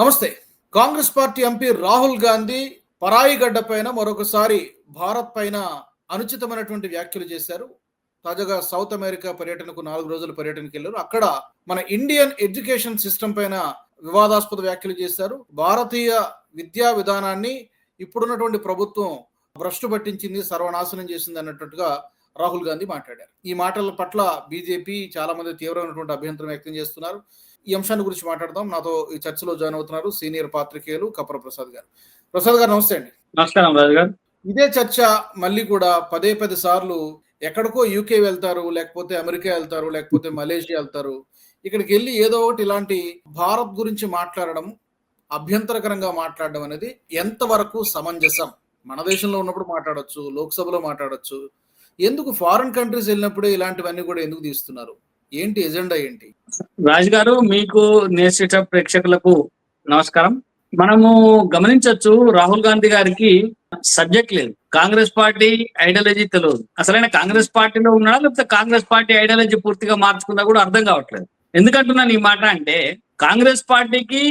నమస్తే. Congress party MP Rahul Gandhi పరాయి గడ్డ పైన మరొకసారి భారత్ పైన అనుచితమైనటువంటి వ్యాఖ్యలు చేశారు. తాజాగా సౌత్ అమెరికా పర్యటనకు నాలుగు రోజుల పర్యటనకి వెళ్ళారు. అక్కడ మన ఇండియన్ ఎడ్యుకేషన్ సిస్టమ్ పైన వివాదాస్పద వ్యాఖ్యలు చేశారు. భారతీయ విద్యా విధానాన్ని ఇప్పుడున్నటువంటి ప్రభుత్వం భ్రష్టు పట్టించింది సర్వనాశనం చేసింది అన్నట్టుగా రాహుల్ గాంధీ మాట్లాడారు. ఈ మాటల పట్ల బీజేపీ చాలా మంది తీవ్రమైనటువంటి అభ్యంతరం వ్యక్తం చేస్తున్నారు. ఈ అంశాన్ని గురించి మాట్లాడదాం. నాతో ఈ చర్చలో జాయిన్ అవుతున్నారు సీనియర్ పాత్రికేయులు కపర ప్రసాద్ గారు. ప్రసాద్ గారు నమస్తే అండి. నమస్కారం రాజు గారు. ఇదే చర్చ మళ్ళీ కూడా పదే పది సార్లు ఎక్కడికో యూకే వెళ్తారు లేకపోతే అమెరికా వెళ్తారు లేకపోతే మలేషియా వెళ్తారు. ఇక్కడికి వెళ్ళి ఏదో ఒకటి ఇలాంటి భారత్ గురించి మాట్లాడడం అభ్యంతరకరంగా మాట్లాడడం అనేది ఎంతవరకు సమంజసం? మన దేశంలో ఉన్నప్పుడు మాట్లాడొచ్చు లోక్సభలో మాట్లాడొచ్చు. ఎందుకు ఫారిన్ కంట్రీస్ వెళ్ళినప్పుడే ఇలాంటివన్నీ కూడా ఎందుకు తీస్తున్నారు? ఏంటి ఎజెండా ఏంటి? రాజ్ గారు మీకు నేర్చేట ప్రేక్షకులకు నమస్కారం. మనము గమనించవచ్చు రాహుల్ గాంధీ గారికి సబ్జెక్ట్ లేదు. కాంగ్రెస్ పార్టీ ఐడియాలజీ తెలియదు. అసలైన కాంగ్రెస్ పార్టీలో ఉన్నాడా లేకపోతే కాంగ్రెస్ పార్టీ ఐడియాలజీ పూర్తిగా మార్చుకున్నా కూడా అర్థం కావట్లేదు. ఎందుకంటున్నాను ఈ మాట అంటే కాంగ్రెస్ పార్టీకి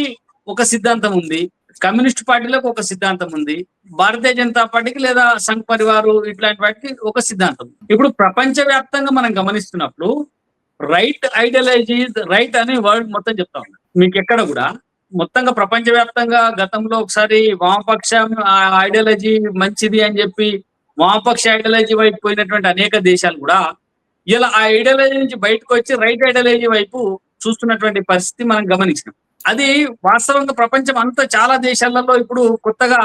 ఒక సిద్ధాంతం ఉంది కమ్యూనిస్ట్ పార్టీలకు ఒక సిద్ధాంతం ఉంది భారతీయ జనతా పార్టీకి లేదా సంఘ్ పరివారు ఇట్లాంటి వాటికి ఒక సిద్ధాంతం. ఇప్పుడు ప్రపంచ వ్యాప్తంగా మనం గమనిస్తున్నప్పుడు రైట్ ఐడియాలజీస్ రైట్ అనే వర్డ్ మొత్తం చెప్తా ఉన్నా. మీకు ఎక్కడ కూడా మొత్తంగా ప్రపంచవ్యాప్తంగా గతంలో ఒకసారి వామపక్షం ఐడియాలజీ మంచిది అని చెప్పి వామపక్ష ఐడియాలజీ వైపు పోయినటువంటి అనేక దేశాలు కూడా ఇలా ఆ ఐడియాలజీ నుంచి బయటకు వచ్చి రైట్ ఐడియాలజీ వైపు చూస్తున్నటువంటి పరిస్థితి మనం గమనించినాం. అది వాస్తవంగా ప్రపంచం అంతా చాలా దేశాలలో ఇప్పుడు కొత్తగా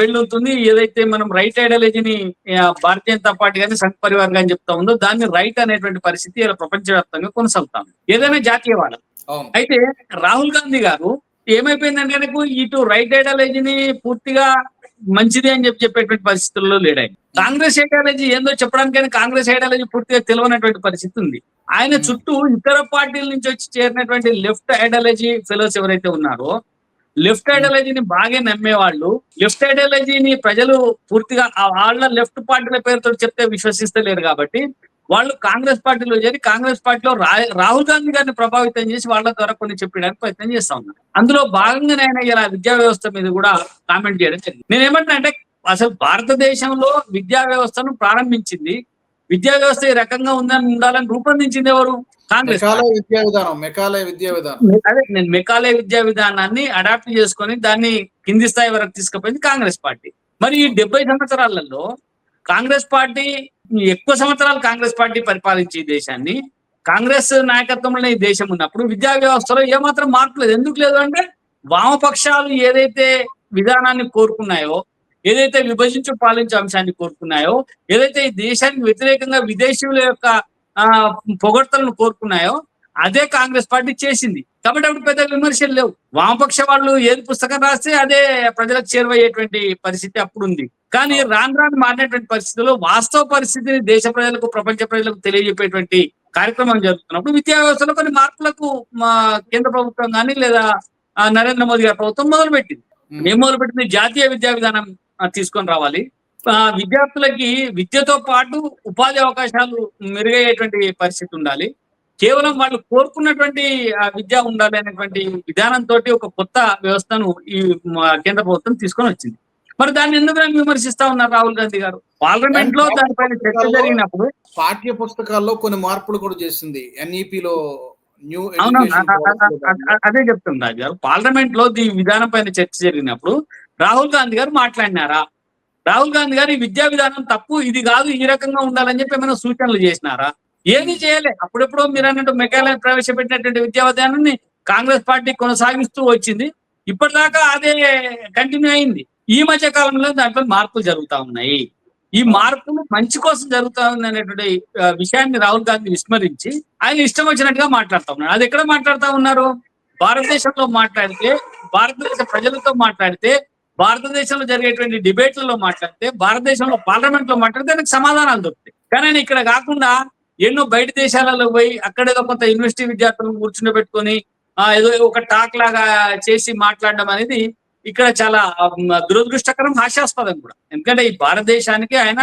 వెళ్ళుతుంది ఏదైతే మనం రైట్ ఐడియాలజీని భారతీయ జనతా పార్టీ కానీ సంఘ్ పరివార్ కానీ చెప్తా ఉందో దాన్ని రైట్ అనేటువంటి పరిస్థితి ఇలా ప్రపంచవ్యాప్తంగా కొనసాగుతాం ఏదైనా జాతీయవాదం. అయితే రాహుల్ గాంధీ గారు ఏమైపోయిందంటే కనుక ఇటు రైట్ ఐడియాలజీని పూర్తిగా మంచిది అని చెప్పి చెప్పేటువంటి పరిస్థితుల్లో లేడు ఆయన కాంగ్రెస్ ఐడియాలజీ ఏందో చెప్పడానికైనా కాంగ్రెస్ ఐడియాలజీ పూర్తిగా తెలియనటువంటి పరిస్థితి ఉంది. ఆయన చుట్టూ ఇతర పార్టీల నుంచి వచ్చి చేరినటువంటి లెఫ్ట్ ఐడియాలజీ ఫెలోస్ ఎవరైతే ఉన్నారో లెఫ్ట్ ఐడియాలజీని బాగా నమ్మేవాళ్ళు. లెఫ్ట్ ఐడియాలజీని ప్రజలు పూర్తిగా వాళ్ళ లెఫ్ట్ పార్టీల పేరుతో చెప్తే విశ్వసిస్తలేరు కాబట్టి వాళ్ళు కాంగ్రెస్ పార్టీలో చేరి కాంగ్రెస్ పార్టీలో రా- రాహుల్ గాంధీ గారిని ప్రభావితం చేసి వాళ్ళ ద్వారా కొన్ని చెప్పడానికి ప్రయత్నం చేస్తా ఉన్నారు. అందులో భాగంగానే ఆయన ఇలా విద్యా వ్యవస్థ మీద కూడా కామెంట్ చేయడం జరిగింది. నేనేమంటున్నా అంటే అసలు భారతదేశంలో విద్యా వ్యవస్థను ప్రారంభించింది విద్యా వ్యవస్థ ఈ రకంగా ఉందని ఉండాలని రూపొందించింది ఎవరు? కాంగ్రెస్ విద్యా విధానం మెకాలయ విద్యా విధానం. అదే నేను మెకాలయ విద్యా విధానాన్ని అడాప్ట్ చేసుకొని దాన్ని కింది స్థాయి వరకు తీసుకుపోయింది కాంగ్రెస్ పార్టీ. మరి ఈ డెబ్బై సంవత్సరాలలో కాంగ్రెస్ పార్టీ ఎక్కువ సంవత్సరాలు కాంగ్రెస్ పార్టీ పరిపాలించే ఈ దేశాన్ని కాంగ్రెస్ నాయకత్వంలో ఈ దేశం ఉన్నప్పుడు విద్యా వ్యవస్థలో ఏమాత్రం మార్పు లేదు. ఎందుకు లేదు అంటే వామపక్షాలు ఏదైతే విధానాన్ని కోరుకున్నాయో ఏదైతే విభజించు పాలించే అంశాన్ని కోరుకున్నాయో ఏదైతే ఈ దేశానికి వ్యతిరేకంగా విదేశీయుల యొక్క పొగడ్తలను కోరుకున్నాయో అదే కాంగ్రెస్ పార్టీ చేసింది. కాబట్టి అప్పుడు పెద్ద విమర్శలు లేవు. వామపక్ష వాళ్ళు ఏది పుస్తకం రాస్తే అదే ప్రజలకు చేరువయ్యేటువంటి పరిస్థితి అప్పుడు ఉంది కానీ రాను రాను మారినటువంటి పరిస్థితుల్లో వాస్తవ పరిస్థితిని దేశ ప్రజలకు ప్రపంచ ప్రజలకు తెలియజెప్పేటువంటి కార్యక్రమం జరుగుతున్నప్పుడు విద్యా వ్యవస్థలో కొన్ని మార్పులకు మా కేంద్ర ప్రభుత్వం కానీ లేదా నరేంద్ర మోదీ గారి ప్రభుత్వం మొదలుపెట్టింది. ఏం మొదలుపెట్టింది జాతీయ విద్యా విధానం ఆ, తీసుకొని రావాలి. ఆ, విద్యార్థులకి విద్యతో పాటు ఉపాధి అవకాశాలు మెరుగయ్యేటువంటి పరిస్థితి ఉండాలి. కేవలం వాళ్ళు కోరుకున్నటువంటి ఆ, విద్య ఉండాలి అనేటువంటి విధానంతో ఒక కొత్త వ్యవస్థను ఈ కేంద్ర ప్రభుత్వం తీసుకొని వచ్చింది. మరి దాన్ని ఎందుకు నన్ను విమర్శిస్తా ఉన్నారు రాహుల్ గాంధీ గారు? పార్లమెంట్లో దానిపైన చర్చ జరిగినప్పుడు పాఠ్య పుస్తకాల్లో కొన్ని మార్పులు కూడా చేసింది. ఎన్ఈపి లో న్యూ. అదే చెప్తాను రాజు గారు పార్లమెంట్లో ఈ విధానం పైన చర్చ జరిగినప్పుడు రాహుల్ గాంధీ గారు మాట్లాడినారా? రాహుల్ గాంధీ గారు ఈ విద్యా విధానం తప్పు ఇది కాదు ఈ రకంగా ఉండాలని చెప్పి ఏమైనా సూచనలు చేసినారా? ఏది చేయలే. అప్పుడెప్పుడు మీరు అన్నట్టు మెకాలయం ప్రవేశపెట్టినటువంటి విద్యా విధానాన్ని కాంగ్రెస్ పార్టీ కొనసాగిస్తూ వచ్చింది. ఇప్పటిదాకా అదే కంటిన్యూ అయింది. ఈ మధ్య కాలంలో దాంట్లో మార్పులు జరుగుతా ఉన్నాయి. ఈ మార్పులు మంచి కోసం జరుగుతా ఉంది అనేటువంటి విషయాన్ని రాహుల్ గాంధీ విస్మరించి ఆయన ఇష్టం వచ్చినట్టుగా మాట్లాడుతా ఉన్నారు అది ఎక్కడ మాట్లాడుతా ఉన్నారు? భారతదేశంలో మాట్లాడితే భారతదేశ ప్రజలతో మాట్లాడితే భారతదేశంలో జరిగేటువంటి డిబేట్లలో మాట్లాడితే భారతదేశంలో పార్లమెంట్లో మాట్లాడితే దానికి సమాధానాలు దొరుకుతాయి. కానీ ఆయన ఇక్కడ కాకుండా ఎన్నో బయట దేశాలలో పోయి అక్కడేదో కొంత యూనివర్సిటీ విద్యార్థులను కూర్చుండబెట్టుకొని పెట్టుకొని ఏదో ఒక టాక్ లాగా చేసి మాట్లాడడం అనేది ఇక్కడ చాలా దురదృష్టకరం హాస్యాస్పదం కూడా. ఎందుకంటే ఈ భారతదేశానికి ఆయన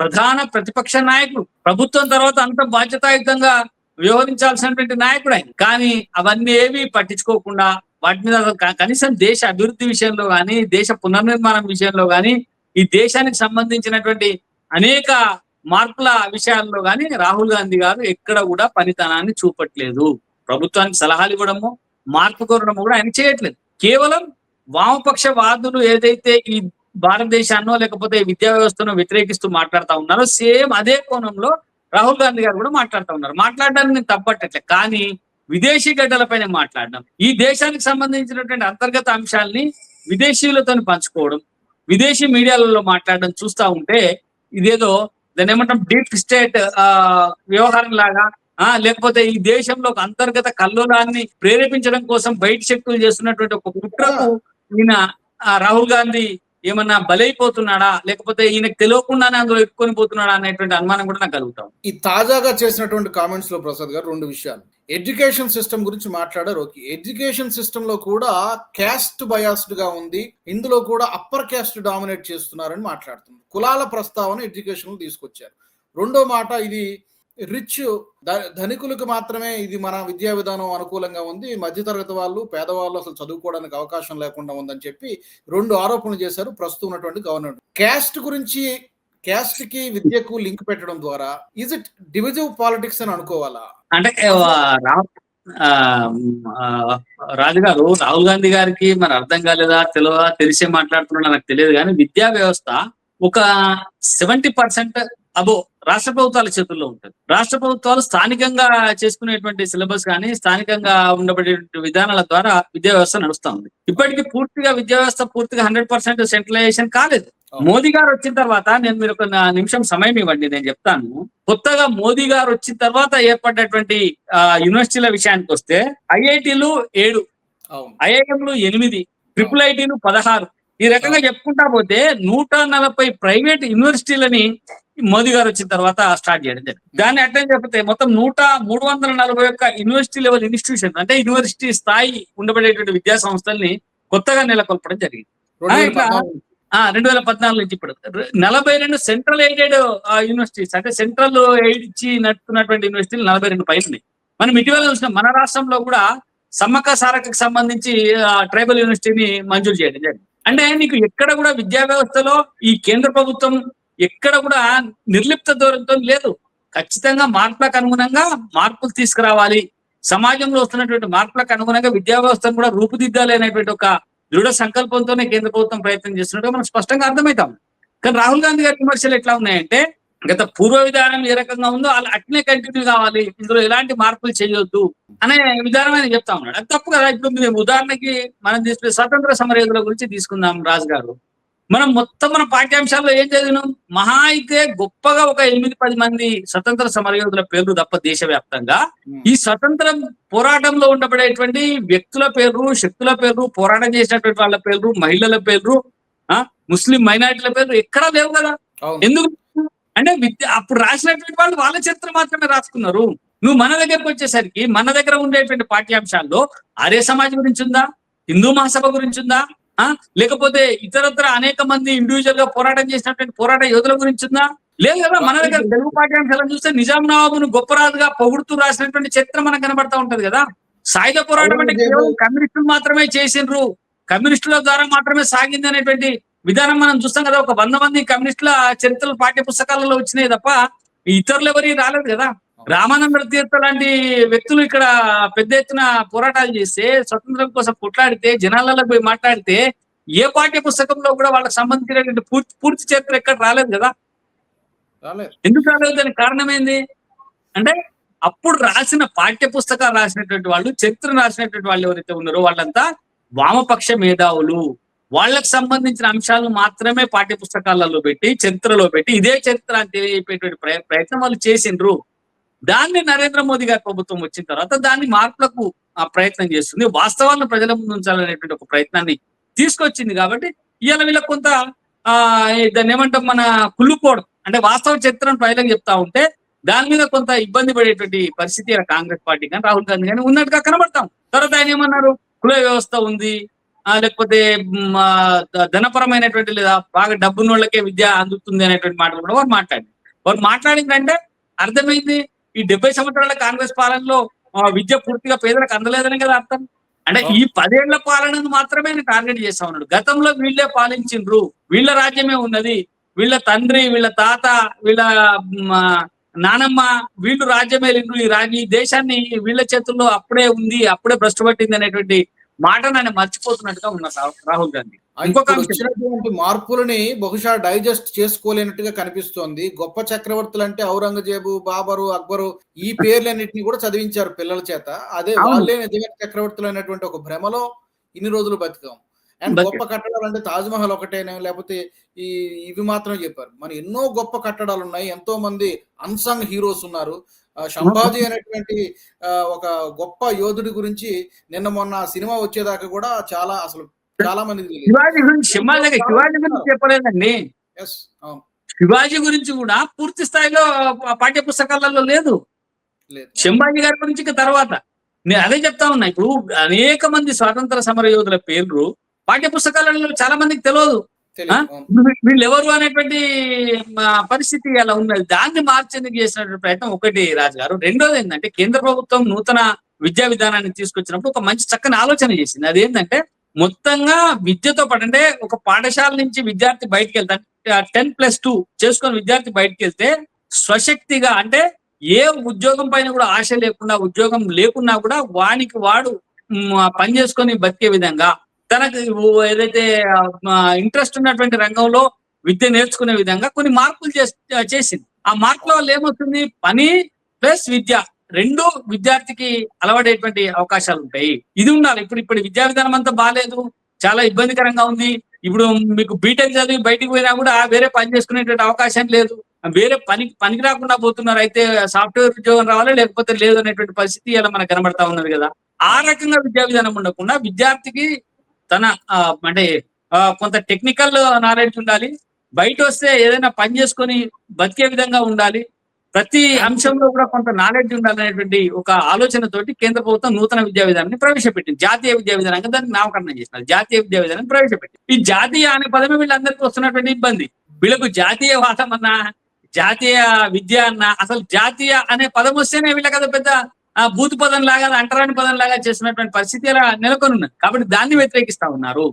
ప్రధాన ప్రతిపక్ష నాయకుడు. ప్రభుత్వం తర్వాత అంత బాధ్యతాయుతంగా వ్యవహరించాల్సినటువంటి నాయకుడు ఆయన. కానీ అవన్నీ ఏవి పట్టించుకోకుండా వాటి మీద కనీసం దేశ అభివృద్ధి విషయంలో కానీ దేశ పునర్నిర్మాణం విషయంలో కానీ ఈ దేశానికి సంబంధించినటువంటి అనేక మార్పుల విషయాల్లో కానీ రాహుల్ గాంధీ గారు ఎక్కడ కూడా పనితనాన్ని చూపట్లేదు. ప్రభుత్వానికి సలహాలు ఇవ్వడము మార్పు కోరడము కూడా ఆయన చేయట్లేదు. కేవలం వామపక్ష వాదులు ఏదైతే ఈ భారతదేశాన్నో లేకపోతే విద్యా వ్యవస్థను వ్యతిరేకిస్తూ మాట్లాడుతూ ఉన్నారో సేమ్ అదే కోణంలో రాహుల్ గాంధీ గారు కూడా మాట్లాడుతూ ఉన్నారు. మాట్లాడడానికి నేను తప్పట్టట్లే కానీ విదేశీ గడ్డలపైన మాట్లాడడం ఈ దేశానికి సంబంధించినటువంటి అంతర్గత అంశాల్ని విదేశీయులతో పంచుకోవడం విదేశీ మీడియాలలో మాట్లాడడం చూస్తా ఉంటే ఇదేదో దాన్ని ఏమంటాం డీప్ స్టేట్ ఆ వ్యవహారం లాగా ఆ లేకపోతే ఈ దేశంలో ఒక అంతర్గత కల్లోలాన్ని ప్రేరేపించడం కోసం బయట శక్తులు చేస్తున్నటువంటి ఒక కుట్రకు ఈయన రాహుల్ గాంధీ ఏమన్నా బలైపోతున్నాడా? లేకపోతే ఈయనకు తెలియకుండానే అందులో ఎక్కుని పోతున్నాడా అనేటువంటి అనుమానం కూడా నాకు కలుగుతాం ఈ తాజాగా చేసినటువంటి కామెంట్స్లో ప్రసాద్ గారు రెండు విషయాలు. ఎడ్యుకేషన్ సిస్టమ్ గురించి మాట్లాడారు ఓకే. ఎడ్యుకేషన్ సిస్టమ్లో కూడా క్యాస్ట్ బయాస్డ్గా ఉంది. ఇందులో కూడా అప్పర్ క్యాస్ట్ డామినేట్ చేస్తున్నారని మాట్లాడుతున్నారు. కులాల ప్రస్తావన ఎడ్యుకేషన్ తీసుకొచ్చారు. రెండో మాట ఇది రిచ్ ధనికులకు మాత్రమే ఇది మన విద్యా విధానం అనుకూలంగా ఉంది. మధ్యతరగతి వాళ్ళు పేదవాళ్ళు అసలు చదువుకోవడానికి అవకాశం లేకుండా ఉందని చెప్పి రెండు ఆరోపణలు చేశారు. ప్రస్తుతం ఉన్నటువంటి గవర్నమెంట్. క్యాస్ట్ గురించి క్యాస్ట్కి విద్యకు లింక్ పెట్టడం ద్వారా ఇజ్ ఇట్ డివిజివ్ పాలిటిక్స్ అని అనుకోవాలా? అంటే రాజు గారు రాహుల్ గాంధీ గారికి మరి అర్థం కాలేదా తెలియదా తెలిసే మాట్లాడుతున్నా నాకు తెలియదు కానీ విద్యా వ్యవస్థ ఒక సెవెంటీ పర్సెంట్ అబో రాష్ట్ర ప్రభుత్వాల చేతుల్లో ఉంటుంది. రాష్ట్ర ప్రభుత్వాలు స్థానికంగా చేసుకునేటువంటి సిలబస్ కానీ స్థానికంగా ఉండబడే విధానాల ద్వారా విద్యా వ్యవస్థ నడుస్తా ఉంది. ఇప్పటికీ పూర్తిగా విద్యా వ్యవస్థ పూర్తిగా హండ్రెడ్ పర్సెంట్ సెంట్రలైజేషన్ కాలేదు. మోదీ గారు వచ్చిన తర్వాత నేను మీరు ఒక నిమిషం సమయం ఇవ్వండి నేను చెప్తాను. కొత్తగా మోదీ గారు వచ్చిన తర్వాత ఏర్పడినటువంటి ఆ, యూనివర్సిటీల విషయానికి వస్తే ఐఐటీలు ఏడు ఐఐఎంలు ఎనిమిది ట్రిపుల్ ఐటీలు పదహారు. ఈ రకంగా చెప్పుకుంటా పోతే నూట నలభై ప్రైవేట్ యూనివర్సిటీలని మోదీ గారు వచ్చిన తర్వాత స్టార్ట్ చేయడం జరిగింది. దాన్ని అట్లా చెప్తే మొత్తం నూట మూడు వందల నలభై ఒక్క యూనివర్సిటీ లెవెల్ ఇన్స్టిట్యూషన్ అంటే యూనివర్సిటీ స్థాయి ఉండబడేటువంటి విద్యా సంస్థల్ని కొత్తగా నెలకొల్పడం జరిగింది. రెండు వేల పద్నాలుగు. నుంచి. ఇప్పుడు. నలభై రెండు సెంట్రల్ ఎయిడెడ్ యూనివర్సిటీస్ అంటే సెంట్రల్ ఎయిడ్ ఇచ్చి నడుపుతున్నటువంటి యూనివర్సిటీలు నలభై రెండు పైన మనం ఇటీవల చూసిన మన రాష్ట్రంలో కూడా సమ్మక్క సారకకు సంబంధించి ట్రైబల్ యూనివర్సిటీని మంజూరు చేయడం జరిగింది. అంటే నీకు ఎక్కడ కూడా విద్యా వ్యవస్థలో ఈ కేంద్ర ప్రభుత్వం ఎక్కడ కూడా నిర్లిప్త ధోరణితో లేదు. ఖచ్చితంగా మార్పులకు అనుగుణంగా మార్పులు తీసుకురావాలి. సమాజంలో వస్తున్నటువంటి మార్పులకు అనుగుణంగా విద్యా వ్యవస్థను కూడా రూపుదిద్దాలి అనేటువంటి ఒక దృఢ సంకల్పంతోనే కేంద్ర ప్రభుత్వం ప్రయత్నం చేస్తున్నట్టు మనం స్పష్టంగా అర్థమవుతాం. కానీ రాహుల్ గాంధీ గారి విమర్శలు ఎట్లా ఉన్నాయంటే గత పూర్వ విధానం ఏ రకంగా ఉందో అలా అట్నే కంటిన్యూ కావాలి. ఇందులో ఎలాంటి మార్పులు చేయొద్దు అనే విధానం ఆయన చెప్తా ఉన్నాడు. అది తప్పు కదా. ఇప్పుడు మేము ఉదాహరణకి మనం తీసుకునే స్వతంత్ర సమరయోధుల గురించి తీసుకుందాం రాజు గారు మనం మొత్తం మన పాఠ్యాంశాల్లో ఏం చదివినాం? మహా అయితే గొప్పగా ఒక ఎనిమిది పది మంది స్వతంత్ర సమరయోధుల పేర్లు తప్ప దేశవ్యాప్తంగా ఈ స్వతంత్ర పోరాటంలో ఉండబడేటువంటి వ్యక్తుల పేర్లు శక్తుల పేర్లు పోరాటం చేసినటువంటి వాళ్ళ పేర్లు మహిళల పేర్లు ఆ ముస్లిం మైనారిటీల పేర్లు ఎక్కడా లేవు కదా. ఎందుకు? అంటే విద్య అప్పుడు రాసినటువంటి వాళ్ళు వాళ్ళ చరిత్ర మాత్రమే రాసుకున్నారు. నువ్వు మన దగ్గరకు వచ్చేసరికి మన దగ్గర ఉండేటువంటి పాఠ్యాంశాల్లో ఆర్య సమాజ్ గురించి ఉందా? హిందూ మహాసభ గురించి ఉందా? లేకపోతే ఇతరత్ర అనేక మంది ఇండివిజువల్గా పోరాటం చేసినటువంటి పోరాట యోధుల గురించి ఉందా? లేదు కదా మన దగ్గర తెలుగు పాఠ్యాంశాలను చూస్తే నిజాం నవాబును గొప్పరాజుగా పొగుడుతూ రాసినటువంటి చరిత్ర మనకు కనబడతా ఉంటది కదా. సాయుధ పోరాటం అంటే కేవలం కమ్యూనిస్టులు మాత్రమే చేసిండ్రు. కమ్యూనిస్టుల ద్వారా మాత్రమే సాగింది అనేటువంటి విధానం మనం చూస్తాం కదా. ఒక వంద మంది కమ్యూనిస్టుల చరిత్రలు పాఠ్య పుస్తకాలలో వచ్చినాయి తప్ప ఇతరులు ఎవరి రాలేదు కదా. రామానంద తీర్థ లాంటి వ్యక్తులు ఇక్కడ పెద్ద ఎత్తున పోరాటాలు చేస్తే స్వతంత్రం కోసం కొట్లాడితే జనాలలో పోయి మాట్లాడితే ఏ పాఠ్య పుస్తకంలో కూడా వాళ్ళకి సంబంధించినటువంటి పూర్తి పూర్తి చరిత్ర ఎక్కడ రాలేదు కదా? ఎందుకు రాలేదు? దానికి కారణం ఏంది అంటే అప్పుడు రాసిన పాఠ్య పుస్తకాలు రాసినటువంటి వాళ్ళు చరిత్ర రాసినటువంటి వాళ్ళు ఎవరైతే ఉన్నారో వాళ్ళంతా వామపక్ష మేధావులు. వాళ్ళకి సంబంధించిన అంశాలను మాత్రమే పాఠ్య పుస్తకాలలో పెట్టి చరిత్రలో పెట్టి ఇదే చరిత్ర అని తెలియజేపేటువంటి ప్రయ- ప్రయత్నం వాళ్ళు చేసిండ్రు. దాన్ని నరేంద్ర మోదీ గారి ప్రభుత్వం వచ్చిన తర్వాత దాన్ని మార్పులకు ఆ ప్రయత్నం చేస్తుంది. వాస్తవాలను ప్రజల ముందు ఉంచాలనేటువంటి ఒక ప్రయత్నాన్ని తీసుకొచ్చింది కాబట్టి ఇవాళ వీళ్ళ కొంత ఆ దాన్ని ఏమంటాం మన కుళ్ళుకోవడం. అంటే వాస్తవ చరిత్రను ప్రజలకు చెప్తా ఉంటే దాని మీద కొంత ఇబ్బంది పడేటువంటి పరిస్థితి కాంగ్రెస్ పార్టీ కానీ రాహుల్ గాంధీ కానీ ఉన్నట్టుగా కనబడతాం. తర్వాత ఆయన ఏమన్నారు? కుల వ్యవస్థ ఉంది. లేకపోతే ధనపరమైనటువంటి లేదా బాగా డబ్బున్న వాళ్ళకే విద్య అందుతుంది అనేటువంటి మాటలు కూడా వారు మాట్లాడింది వారు మాట్లాడిందంటే అర్థమైంది. ఈ డెబ్బై సంవత్సరాల కాంగ్రెస్ పాలనలో విద్య పూర్తిగా పేదలకు అందలేదని కదా అర్థం? అంటే ఈ పదేళ్ళ పాలనను మాత్రమే ఆయన టార్గెట్ చేస్తా ఉన్నాడు. గతంలో వీళ్ళే పాలించిండ్రు. వీళ్ళ రాజ్యమే ఉన్నది. వీళ్ళ తండ్రి వీళ్ళ తాత వీళ్ళ నానమ్మ వీళ్ళు రాజ్యం వెళ్ళిండ్రు ఈ రాజ్యం ఈ దేశాన్ని వీళ్ళ చేతుల్లో అప్పుడే ఉంది అప్పుడే భ్రష్టు పట్టింది అనేటువంటి మాటను ఆయన మర్చిపోతున్నట్టుగా ఉన్నారు రాహుల్- గాంధీ. ఇంకొక. వచ్చినటువంటి మార్పులని బహుశా డైజెస్ట్ చేసుకోలేనట్టుగా కనిపిస్తోంది. గొప్ప చక్రవర్తులు అంటే ఔరంగజేబు బాబరు అక్బరు ఈ పేర్లన్నింటినీ కూడా చదివించారు పిల్లల చేత. అదే. వాళ్ళే నిజమైన చక్రవర్తులు అయినటువంటి ఒక భ్రమలో ఇన్ని రోజులు బతికాం. అండ్. గొప్ప కట్టడాలు అంటే తాజ్ మహల్ ఒకటేనే లేకపోతే ఈ ఇవి మాత్రం చెప్పారు. మన ఎన్నో గొప్ప కట్టడాలు ఉన్నాయి. ఎంతో మంది అన్సంగ్ హీరోస్ ఉన్నారు. సంభాజీ అనేటువంటి ఆ, ఒక గొప్ప యోధుడి గురించి నిన్న మొన్న సినిమా వచ్చేదాకా కూడా చాలా అసలు చాలా మంది శివాజీ గురించి శివాజీ గురించి చెప్పలేదండి ఎస్ అవును. శివాజీ గురించి కూడా పూర్తి స్థాయిలో పాఠ్య పుస్తకాలలో లేదు. లేదు. శంభాజీ గారి గురించి తర్వాత. నేను అదే చెప్తా ఉన్నా ఇప్పుడు అనేక మంది స్వాతంత్ర సమర యోధుల పేర్లు పాఠ్య పుస్తకాలలో చాలా మందికి తెలియదు. వీళ్ళు ఎవరు అనేటువంటి పరిస్థితి అలా ఉన్నది దాన్ని మార్చేందుకు చేసినటువంటి ప్రయత్నం ఒకటి రాజు గారు రెండోది ఏంటంటే కేంద్ర ప్రభుత్వం నూతన విద్యా విధానాన్ని తీసుకొచ్చినప్పుడు ఒక మంచి చక్కని ఆలోచన చేసింది. అదేంటంటే మొత్తంగా విద్యతో పాటు అంటే ఒక పాఠశాల నుంచి విద్యార్థి బయటకు వెళ్తాడు టెన్ ప్లస్ టూ చేసుకొని విద్యార్థి బయటకు వెళ్తే స్వశక్తిగా అంటే ఏ ఉద్యోగం పైన కూడా ఆశ లేకుండా ఉద్యోగం లేకున్నా కూడా వానికి వాడు పని చేసుకొని బతికే విధంగా తనకు ఏదైతే ఇంట్రెస్ట్ ఉన్నటువంటి రంగంలో విద్య నేర్చుకునే విధంగా కొన్ని మార్పులు చేసింది. ఆ మార్పుల వల్ల ఏమవుతుంది పని ప్లస్ విద్య. రెండు విద్యార్థికి అలవాడేటువంటి అవకాశాలు ఉంటాయి. ఇది ఉండాలి. ఇప్పుడు ఇప్పుడు విద్యా విధానం అంతా బాగాలేదు చాలా ఇబ్బందికరంగా ఉంది. ఇప్పుడు మీకు బీటెక్ చదివి బయటికి పోయినా కూడా వేరే పని చేసుకునేటువంటి అవకాశం లేదు. వేరే పని పనికి రాకుండా పోతున్నారు. అయితే సాఫ్ట్వేర్ ఉద్యోగం రావాలి? లేకపోతే లేదు అనేటువంటి పరిస్థితి ఇలా మనకు కనబడతా ఉన్నది కదా. ఆ రకంగా విద్యా విధానం ఉండకుండా విద్యార్థికి తన ఆ, అంటే కొంత టెక్నికల్ నాలెడ్జ్ ఉండాలి. బయట వస్తే ఏదైనా పని చేసుకొని బతికే విధంగా ఉండాలి. ప్రతి అంశంలో కూడా కొంత నాలెడ్జ్ ఉండాలనేటువంటి ఒక ఆలోచనతోటి కేంద్ర ప్రభుత్వం నూతన విద్యా విధానాన్ని ప్రవేశపెట్టింది. జాతీయ విద్యా విధానంగా దానికి నామకరణం చేసినారు. జాతీయ విద్యా విధానం ప్రవేశపెట్టింది. ఈ జాతీయ అనే పదమే వీళ్ళందరికీ వస్తున్నటువంటి ఇబ్బంది. వీళ్ళకు జాతీయవాదం అన్నా జాతీయ విద్య అన్న అసలు జాతీయ అనే పదం వస్తేనే వీళ్ళకి కదా పెద్ద ఆ, బూత్ పదం లాగా అంటరాని పదం లాగా చేసినటువంటి పరిస్థితి అలా నెలకొని ఉన్నది కాబట్టి దాన్ని వ్యతిరేకిస్తా ఉన్నారు.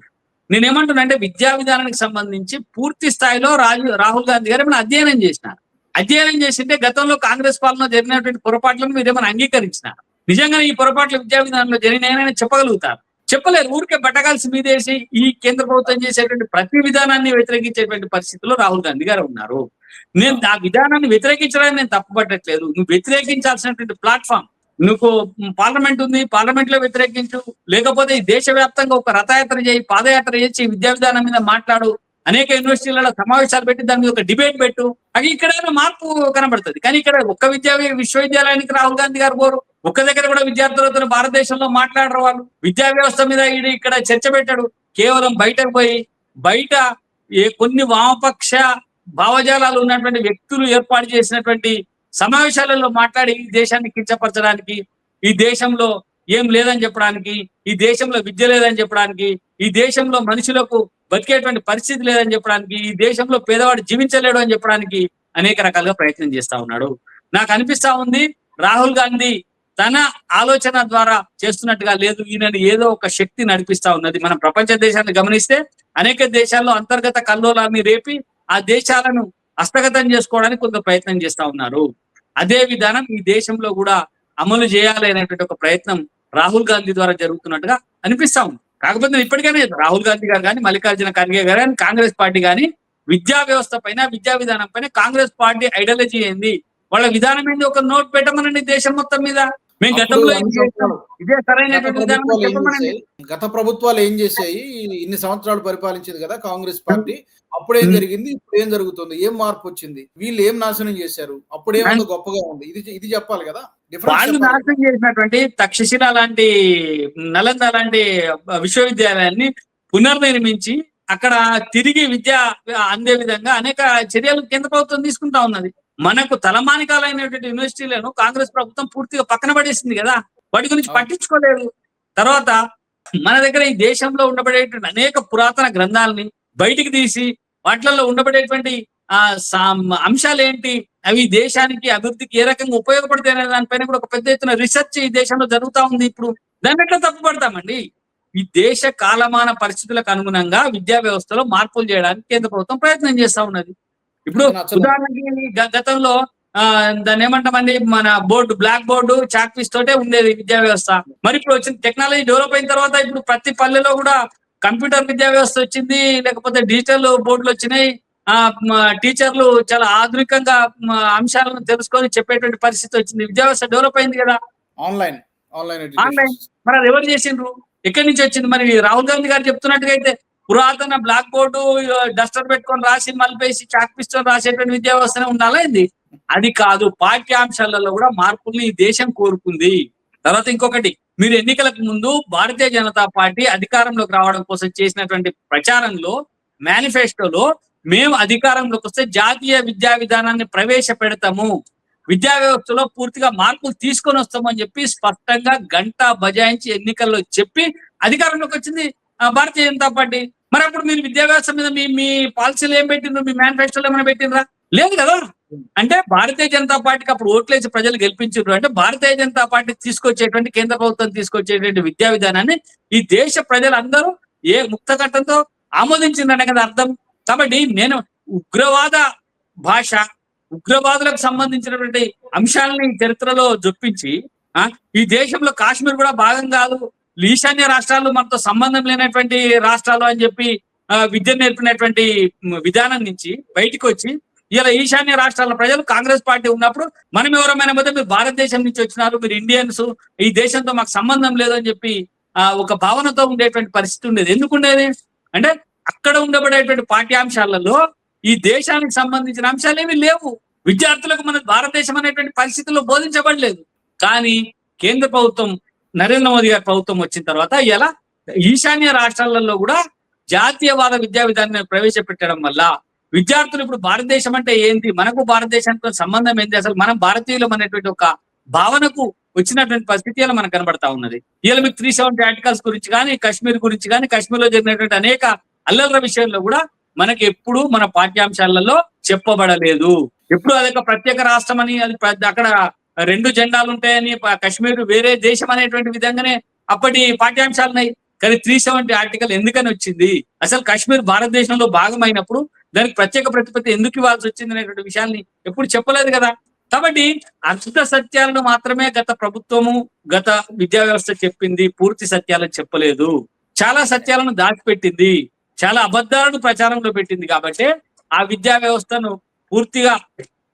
నేనేమంటున్నానంటే విద్యా విధానానికి సంబంధించి పూర్తి స్థాయిలో రాజు రాహుల్ గాంధీ గారు ఏమైనా అధ్యయనం చేసినారు. అధ్యయనం చేసింటే గతంలో కాంగ్రెస్ పాలన జరిగినటువంటి పొరపాట్లను మీరు ఏమైనా అంగీకరించినారు? నిజంగా ఈ పొరపాట్లు విద్యా విధానంలో జరిగినాయని చెప్పగలుగుతారు? చెప్పలేదు. ఊరికే బట్టగాల్సి మీదేసి ఈ కేంద్ర ప్రభుత్వం చేసేటువంటి ప్రతి విధానాన్ని వ్యతిరేకించేటువంటి పరిస్థితిలో రాహుల్ గాంధీ గారు ఉన్నారు. నేను ఆ విధానాన్ని వ్యతిరేకించడానికి నేను తప్పుపట్టట్లేదు. నువ్వు వ్యతిరేకించాల్సినటువంటి ప్లాట్ఫామ్ నువ్వు పార్లమెంట్ ఉంది పార్లమెంట్లో వ్యతిరేకించు. లేకపోతే ఈ దేశవ్యాప్తంగా ఒక రథయాత్ర చేయి పాదయాత్ర చేసి విద్యా విధానం మీద మాట్లాడు. అనేక యూనివర్సిటీలలో సమావేశాలు పెట్టి దాని మీద ఒక డిబేట్ పెట్టు. అది ఇక్కడ మార్పు కనబడుతుంది? కానీ ఇక్కడ ఒక్క విద్యా విశ్వవిద్యాలయానికి రాహుల్ గాంధీ గారు పోరు. ఒక్క దగ్గర కూడా విద్యార్థులతో భారతదేశంలో మాట్లాడరు వాళ్ళు. విద్యా వ్యవస్థ మీద ఇక్కడ చర్చ పెట్టాడు. కేవలం బయటకు పోయి బయట ఏ కొన్ని వామపక్ష భావజాలాలు ఉన్నటువంటి వ్యక్తులు ఏర్పాటు చేసినటువంటి సమావేశాలలో మాట్లాడి ఈ దేశాన్ని కించపరచడానికి ఈ దేశంలో ఏం లేదని చెప్పడానికి ఈ దేశంలో విద్య లేదని చెప్పడానికి ఈ దేశంలో మనుషులకు బతికేటువంటి పరిస్థితి లేదని చెప్పడానికి ఈ దేశంలో పేదవాడు జీవించలేడు అని చెప్పడానికి అనేక రకాలుగా ప్రయత్నం చేస్తా ఉన్నాడు. నాకు అనిపిస్తా ఉంది రాహుల్ గాంధీ తన ఆలోచన ద్వారా చేస్తున్నట్టుగా లేదు ఈయనని ఏదో ఒక శక్తి నడిపిస్తా ఉన్నది. మనం ప్రపంచ దేశాన్ని గమనిస్తే అనేక దేశాల్లో అంతర్గత కల్లోలాన్ని రేపి ఆ దేశాలను హస్తగతం చేసుకోవడానికి కొంత ప్రయత్నం చేస్తా ఉన్నారు. అదే విధానం ఈ దేశంలో కూడా అమలు చేయాలి అనేటువంటి ఒక ప్రయత్నం రాహుల్ గాంధీ ద్వారా జరుగుతున్నట్టుగా అనిపిస్తా ఉంది. కాకపోతే ఇప్పటికైనా రాహుల్ గాంధీ గారు కానీ మల్లికార్జున ఖర్గే గారు కానీ కాంగ్రెస్ పార్టీ కానీ విద్యా వ్యవస్థ పైన విద్యా విధానం పైన కాంగ్రెస్ పార్టీ ఐడియాలజీ ఏంది? వాళ్ళ విధానం ఏంది? ఒక నోట్ పెట్టమనండి దేశం మొత్తం మీద. మేము గతంలో ఇదే గత సరైనటువంటి ప్రభుత్వాలు ఏం చేశాయి? గత ప్రభుత్వాలు ఏం చేశాయి? ఇన్ని సంవత్సరాలు పరిపాలించింది కదా కాంగ్రెస్ పార్టీ. అప్పుడు ఏం. జరిగింది? ఇప్పుడు ఏం జరుగుతుంది? ఏం మార్పు వచ్చింది? వీళ్ళు ఏం నాశనం చేశారు? అప్పుడేముందో గొప్పగా ఉంది. ఇది ఇది చెప్పాలి కదా? వాళ్ళు. నాశనం చేసినటువంటి తక్షశిల లాంటి నలంద లాంటి విశ్వవిద్యాలయాన్ని పునర్నిర్మించి అక్కడ తిరిగి విద్య అందే విధంగా అనేక చర్యలు కేంద్ర ప్రభుత్వం తీసుకుంటా ఉన్నది. మనకు తలమానికాలైనటువంటి యూనివర్సిటీలను కాంగ్రెస్ ప్రభుత్వం పూర్తిగా పక్కన పడేసింది కదా. వాటి గురించి. పట్టించుకోలేదు. తర్వాత మన దగ్గర ఈ దేశంలో ఉండబడేటువంటి అనేక పురాతన గ్రంథాలని బయటికి తీసి వాటిలలో ఉండబడేటువంటి ఆ అంశాలు ఏంటి అవి దేశానికి అభివృద్ధికి ఏ రకంగా ఉపయోగపడతాయి అనే దానిపైన కూడా ఒక పెద్ద ఎత్తున రీసెర్చ్ ఈ దేశంలో జరుగుతా ఉంది. ఇప్పుడు దాన్ని ఎట్లా తప్పుపడతామండి ఈ దేశ కాలమాన పరిస్థితులకు అనుగుణంగా విద్యా వ్యవస్థలో మార్పులు చేయడానికి కేంద్ర ప్రభుత్వం ప్రయత్నం చేస్తా ఉన్నది. ఇప్పుడు. ఉదాహరణకి గతంలో ఆ దాన్ని ఏమంటామండి? మన board black board chalk piece తోటే ఉండేది విద్యా వ్యవస్థ. మరి ఇప్పుడు వచ్చిన టెక్నాలజీ డెవలప్ అయిన తర్వాత ఇప్పుడు ప్రతి పల్లెలో కూడా కంప్యూటర్ విద్యా వ్యవస్థ వచ్చింది లేకపోతే డిజిటల్ బోర్డులు వచ్చినాయి. ఆ టీచర్లు చాలా ఆధునికంగా అంశాలను తెలుసుకొని చెప్పేటువంటి పరిస్థితి వచ్చింది. విద్యా వ్యవస్థ డెవలప్ అయింది కదా? Online online. ఎడ్యుకేషన్ మరి అది ఎవరు చేసిండ్రు? ఎక్కడి నుంచి వచ్చింది? మరి రాహుల్ గాంధీ గారు చెప్తున్నట్టుగా అయితే పురాతన బ్లాక్ బోర్డు డస్టర్ పెట్టుకొని రాసి మలిపేసి చాక్ పిస్తో రాసేటువంటి విద్యా వ్యవస్థనే ఉండాలా ఏంది? అది కాదు. పాఠ్యాంశాలలో కూడా మార్పుల్ని ఈ దేశం కోరుకుంది. తర్వాత ఇంకొకటి మీరు ఎన్నికలకు ముందు భారతీయ జనతా పార్టీ అధికారంలోకి రావడం కోసం చేసినటువంటి ప్రచారంలో మేనిఫెస్టోలో మేము అధికారంలోకి వస్తే జాతీయ విద్యా విధానాన్ని ప్రవేశపెడతాము. విద్యా వ్యవస్థలో పూర్తిగా మార్పులు తీసుకొని వస్తామని చెప్పి స్పష్టంగా గంట బజాయించి ఎన్నికల్లో చెప్పి అధికారంలోకి వచ్చింది ఆ, భారతీయ జనతా పార్టీ. మరి అప్పుడు మీరు విద్యాభ్యాసం మీద మీ మీ పాలసీలు ఏం పెట్టిండ్రు? మీ మేనిఫెస్టోలు ఏమైనా పెట్టిండ్రా? లేదు కదా. అంటే భారతీయ జనతా పార్టీకి అప్పుడు ఓట్లేసి ప్రజలు గెలిపించారు అంటే భారతీయ జనతా పార్టీ తీసుకొచ్చేటువంటి కేంద్ర ప్రభుత్వం తీసుకొచ్చేటువంటి విద్యా విధానాన్ని ఈ దేశ ప్రజలందరూ ఏ ముక్త కట్టంతో ఆమోదించిందనే కదా అర్థం. కాబట్టి నేను ఉగ్రవాద భాష ఉగ్రవాదులకు సంబంధించినటువంటి అంశాలని చరిత్రలో జొప్పించి ఈ దేశంలో కాశ్మీర్ కూడా భాగం కాదు. ఈశాన్య రాష్ట్రాలు మనతో సంబంధం లేనటువంటి రాష్ట్రాలు అని చెప్పి విద్య నేర్పినటువంటి విధానం నుంచి బయటికి వచ్చి ఇలా ఈశాన్య రాష్ట్రాల ప్రజలు కాంగ్రెస్ పార్టీ ఉన్నప్పుడు మనం ఎవరమైనా పోతే మీరు భారతదేశం నుంచి వచ్చినారు మీరు ఇండియన్స్ ఈ దేశంతో మాకు సంబంధం లేదని చెప్పి ఒక భావనతో ఉండేటువంటి పరిస్థితి ఉండేది. ఎందుకు ఉండేది? అంటే అక్కడ ఉండబడేటువంటి పాఠ్యాంశాలలో ఈ దేశానికి సంబంధించిన అంశాలు ఏమీ లేవు. విద్యార్థులకు మన భారతదేశం అనేటువంటి పరిస్థితుల్లో బోధించబడలేదు. కానీ కేంద్ర ప్రభుత్వం నరేంద్ర మోదీ గారి ప్రభుత్వం వచ్చిన తర్వాత ఇలా ఈశాన్య రాష్ట్రాలలో కూడా జాతీయవాద విద్యా విధానాన్ని ప్రవేశపెట్టడం వల్ల విద్యార్థులు ఇప్పుడు భారతదేశం అంటే ఏంటి మనకు భారతదేశానికి సంబంధం ఏంటి అసలు మనం భారతీయులం అనేటువంటి ఒక భావనకు వచ్చినటువంటి పరిస్థితి ఇలా మనకు కనబడతా ఉన్నది? ఇలా మీకు త్రీ సెవెంటీ ఆర్టికల్స్ గురించి కానీ కాశ్మీర్ గురించి కానీ కాశ్మీర్లో జరిగినటువంటి అనేక అల్లర్ల విషయంలో కూడా మనకి ఎప్పుడు మన పాఠ్యాంశాలలో చెప్పబడలేదు. ఎప్పుడు అదొక ప్రత్యేక రాష్ట్రం అని అది అక్కడ రెండు జెండాలు ఉంటాయని కాశ్మీర్ వేరే దేశం అనేటువంటి విధంగానే అప్పటి పాఠ్యాంశాలు ఉన్నాయి కానీ త్రీ సెవెంటీ ఆర్టికల్ ఎందుకని వచ్చింది? అసలు కాశ్మీర్ భారతదేశంలో భాగమైనప్పుడు దానికి ప్రత్యేక ప్రతిపత్తి ఎందుకు ఇవ్వాల్సి వచ్చింది అనేటువంటి విషయాల్ని ఎప్పుడు చెప్పలేదు కదా. కాబట్టి అర్ధ సత్యాలను మాత్రమే గత ప్రభుత్వము గత విద్యా వ్యవస్థ చెప్పింది. పూర్తి సత్యాలను చెప్పలేదు. చాలా సత్యాలను దాచిపెట్టింది. చాలా అబద్ధాలను ప్రచారంలో పెట్టింది కాబట్టి ఆ విద్యా వ్యవస్థను పూర్తిగా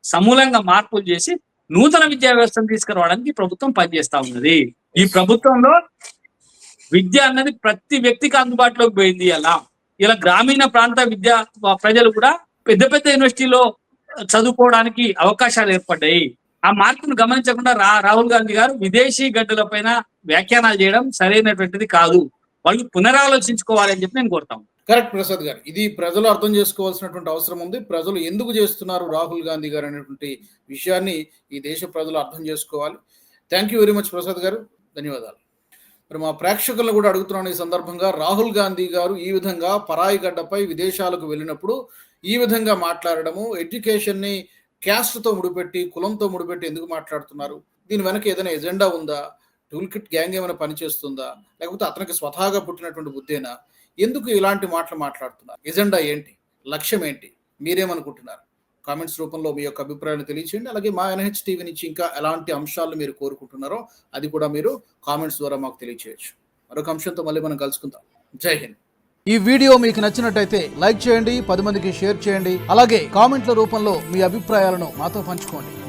సమూలంగా మార్పులు చేసి నూతన విద్యా వ్యవస్థను తీసుకురావడానికి ప్రభుత్వం పనిచేస్తా ఉన్నది. ఈ ప్రభుత్వంలో విద్య అన్నది ప్రతి వ్యక్తికి అందుబాటులోకి పోయింది అలా. ఇలా గ్రామీణ ప్రాంత విద్యా ప్రజలు కూడా పెద్ద పెద్ద యూనివర్సిటీలో చదువుకోవడానికి అవకాశాలు ఏర్పడ్డాయి. ఆ మార్పును గమనించకుండా రా రాహుల్ గాంధీ గారు విదేశీ గడ్డలపైన వ్యాఖ్యానాలు చేయడం సరైనటువంటిది కాదు. వాళ్ళు పునరాలోచించుకోవాలని చెప్పి నేను కోరుతాను కరెక్ట్ ప్రసాద్ గారు. ఇది ప్రజలు అర్థం చేసుకోవాల్సినటువంటి అవసరం ఉంది. ప్రజలు ఎందుకు చేస్తున్నారు రాహుల్ గాంధీ గారు అనేటువంటి విషయాన్ని ఈ దేశ ప్రజలు అర్థం చేసుకోవాలి. Thank you very much Prasad గారు. ధన్యవాదాలు. మరి మా ప్రేక్షకులను కూడా అడుగుతున్నాను ఈ సందర్భంగా. రాహుల్ గాంధీ గారు ఈ విధంగా పరాయి గడ్డపై విదేశాలకు వెళ్ళినప్పుడు ఈ విధంగా మాట్లాడడము ఎడ్యుకేషన్ని క్యాస్ట్తో ముడిపెట్టి కులంతో ముడిపెట్టి ఎందుకు మాట్లాడుతున్నారు? దీని వెనక ఏదైనా ఎజెండా ఉందా? టూల్ కిట్ గ్యాంగ్ ఏమైనా పనిచేస్తుందా? లేకపోతే అతనికి స్వతహాగా పుట్టినటువంటి బుద్ధేనా? ఎందుకు ఇలాంటి మాటలు మాట్లాడుతున్నారు? ఎజెండా ఏంటి? లక్ష్యం ఏంటి? మీరేమనుకుంటున్నారు? కామెంట్స్ రూపంలో మీ యొక్క అభిప్రాయాన్ని తెలియచేయండి. అలాగే మా ఎన్హెచ్ టీవీ నుంచి ఇంకా ఎలాంటి అంశాలు మీరు కోరుకుంటున్నారో అది కూడా మీరు కామెంట్స్ ద్వారా మాకు తెలియచేయచ్చు. మరొక అంశంతో మళ్ళీ మనం కలుసుకుందాం. జై హింద్. ఈ వీడియో మీకు నచ్చినట్టయితే లైక్ చేయండి పది మందికి షేర్ చేయండి. అలాగే కామెంట్ల రూపంలో మీ అభిప్రాయాలను మాతో పంచుకోండి.